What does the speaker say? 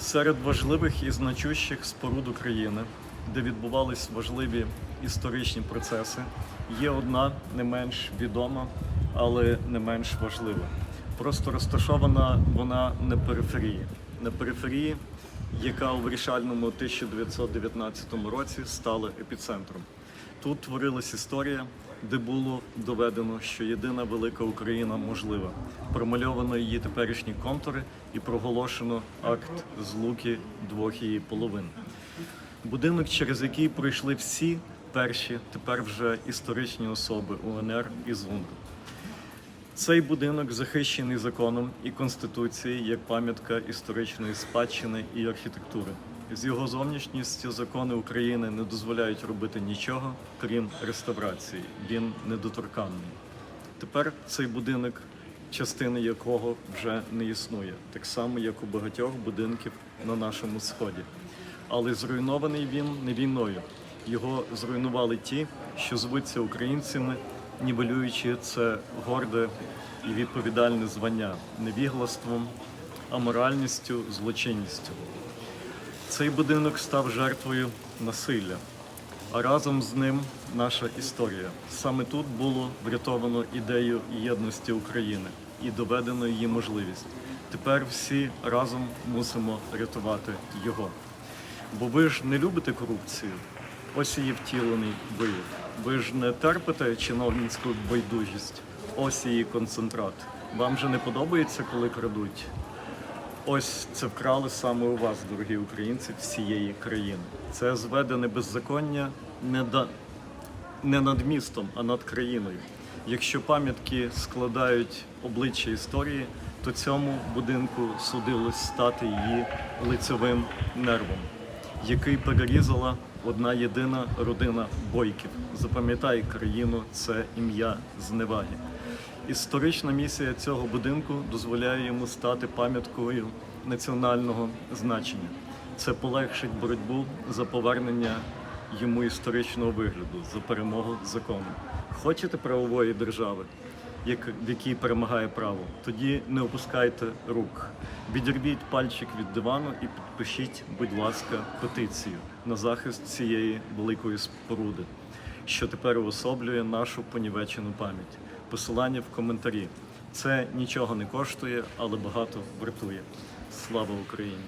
Серед важливих і значущих споруд України, де відбувались важливі історичні процеси, є одна не менш відома, але не менш важлива. Просто розташована вона на периферії. На периферії, яка у вирішальному 1919 році стала епіцентром. Тут творилась історія, де було доведено, що єдина велика Україна можлива. Промальовано її теперішні контури і проголошено акт злуки двох її половин. Будинок, через який пройшли всі перші, тепер вже історичні особи УНР і ЗУНД. Цей будинок захищений законом і конституцією як пам'ятка історичної спадщини і архітектури. З його зовнішністю закони України не дозволяють робити нічого, крім реставрації. Він недоторканний. Тепер цей будинок, частини якого вже не існує, так само як у багатьох будинків на нашому сході. Але зруйнований він не війною. Його зруйнували ті, що звуться українцями, нівелюючи це горде і відповідальне звання невіглаством, аморальністю, злочинністю. Цей будинок став жертвою насилля, а разом з ним наша історія. Саме тут було врятовано ідею єдності України і доведено її можливість. Тепер всі разом мусимо рятувати його. Бо ви ж не любите корупцію. Ось її втілений вияв. Ви ж не терпите чиновницьку байдужість. Ось її концентрат. Вам же не подобається, коли крадуть. Ось це вкрали саме у вас, дорогі українці, всієї країни. Це зведене беззаконня не, да, не над містом, а над країною. Якщо пам'ятки складають обличчя історії, то цьому будинку судилось стати її лицевим нервом, який перерізала одна єдина родина бойків. Запам'ятай країну, це ім'я зневаги. Історична місія цього будинку дозволяє йому стати пам'яткою національного значення. Це полегшить боротьбу за повернення йому історичного вигляду, за перемогу закону. Хочете правової держави, в якій перемагає право? Тоді не опускайте рук. Відірвіть пальчик від дивану і підпишіть, будь ласка, петицію на захист цієї великої споруди що тепер уособлює нашу понівечену пам'ять. Посилання в коментарі. Це нічого не коштує, але багато вартує. Слава Україні!